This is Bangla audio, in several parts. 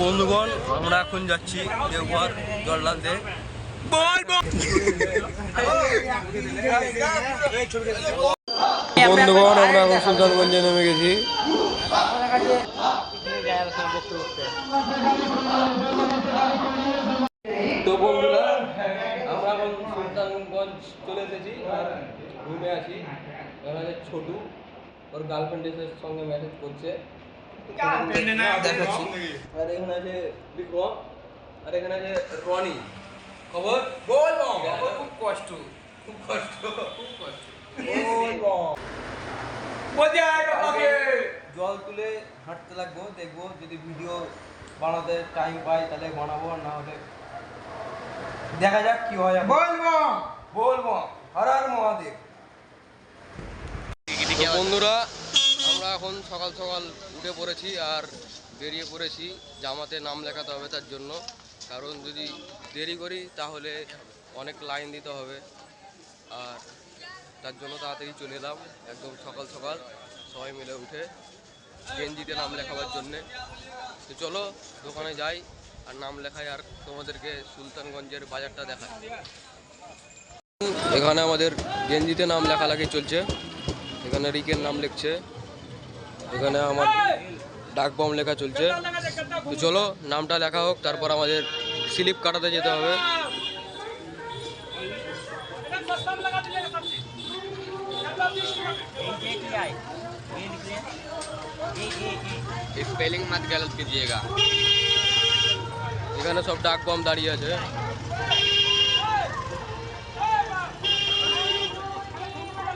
বন্ধুগণ আমরা এখন যাচ্ছি দেওঘর জল ঢালতে বন্ধুগণ আমরা এখন সুলতানগঞ্জে নেমে গেছি। তো বন্ধুরা আমরা এখন সুলতানগঞ্জ চলে এসেছি আর রুমে আছে। ছোটু ওর গার্লফ্রেন্ডের সঙ্গে মেসেজ করছে। দেখাচ্ছি আর এখানে আছে বিক্রম আর এখানে আছে রনি খবর বল খুব কষ্ট খুব কষ্ট খুব কষ্ট জল তুলে হাঁটতে লাগবো দেখব যদি ভিডিও বানাতে টাইম পাই তাহলে বানাবো আর না হলে দেখা যাক কি হয় বলব বলব হর হর মহাদেব বন্ধুরা এখন সকাল সকাল উঠে পড়েছি আর বেরিয়ে পড়েছি। জামাতে নাম লেখাতে হবে তার জন্য। কারণ যদি দেরি করি তাহলে অনেক লাইন দিতে হবে। আর তার জন্য তাড়াতাড়ি চলে এলাম একদম সকাল সকাল। সবাই মিলে উঠে গেঞ্জিতে নাম লেখাবার জন্যে। তো চলো দোকানে যাই আর নাম লেখাই আর তোমাদেরকে সুলতানগঞ্জের বাজারটা দেখাই। এখানে আমাদের গেঞ্জিতে নাম লেখালেখি চলছে। এখানে রিকের নাম লিখছে। এখানে আমার ডাক বম লেখা চলছে তো চলো নামটা লেখা হোক তারপর আমাদের স্লিপ কাটাতে যেতে হবে स्पेलिंग मत गलत कीजिएगा এখানে সব ডাক বম দাঁড়িয়ে আছে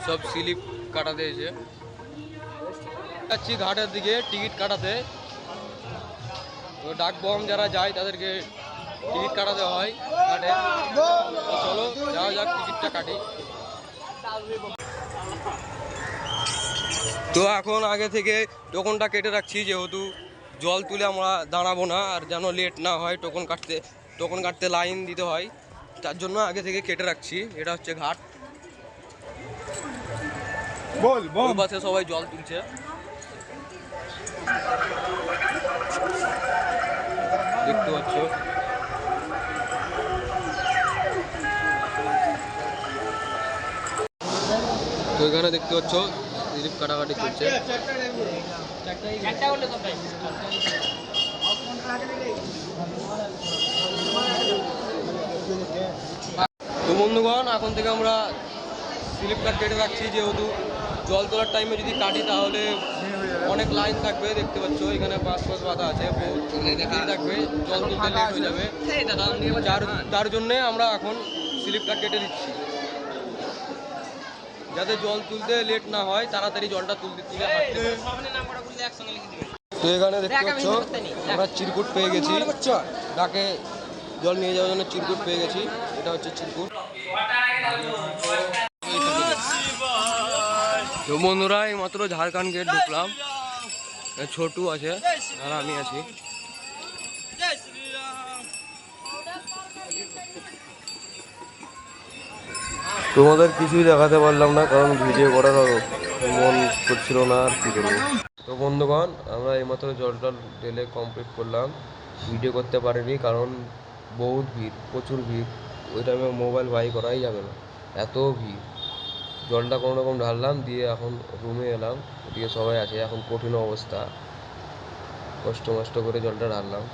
সব স্লিপ কাটাতে এসে যাচ্ছি ঘাটের দিকে টিকিট কাটাতে। তো ডাক বম যারা যায় তাদেরকে টিকিট কাটাতে হয় ঘাটে। চলো যাওয়া যাক টিকিটটা কাটি। তো এখন আগে থেকে টোকনটা কেটে রাখছি যেহেতু জল তুলে আমরা দাঁড়াবো না আর যেন লেট না হয় টোকন কাটতে টোকন কাটতে লাইন দিতে হয়। তার জন্য আগে থেকে কেটে রাখছি এটা হচ্ছে ঘাট। বল। ওই পাশে সবাই জল তুলছে। দেখতে পাচ্ছ তো এখানে দেখতে পাচ্ছ স্লিপ কাটাকাটি চলছে। তো বন্ধুগণ, এখন থেকে আমরা স্লিপ কাট কেটে রাখছি, যেহেতু জল তোলার টাইমে যদি কাটি, তাহলে অনেক লাইন থাকবে দেখতে পাচ্ছ এখানে পাঁচ পাঁচ বাধা আছে থাকবে জল তুলতে লেট হয়ে যাবে। যার তার জন্যে আমরা এখন স্লিপটা কেটে দিচ্ছি। যাতে জল তুলতে লেট না হয় তাড়াতাড়ি জলটা তুলতে তুলে। তো এখানে দেখতে পাচ্ছ আমরা চিরকুট পেয়ে গেছি। ডাকে জল নিয়ে যাওয়ার জন্য চিরকুট পেয়ে গেছি। এটা হচ্ছে চিরকুট। তো বন্ধুরা এই মাত্র ঝাড়খণ্ড গেট ঢুকলাম। ছোটু আছে। আর আমি আছি। তোমাদের কিছুই দেখাতে পারলাম না, কারণ ভিডিও করার মন করছিল না আর কি করব। তো বন্ধুগণ, আমরা এইমাত্র জল টল ঢেলে কমপ্লিট করলাম। ভিডিও করতে পারিনি, কারণ বহুত ভিড়, প্রচুর ভিড়। ওই টাইমে মোবাইল বাই করাই যাবে না। এত ভিড়। জলটা কোনো রকম ঢাললাম, দিয়ে এখন রুমে এলাম দিয়ে সবাই আছে, এখন কঠিন অবস্থা। কষ্ট মষ্ট করে জলটা ঢাললাম।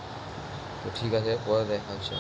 তো ঠিক আছে, পরে দেখা হচ্ছে।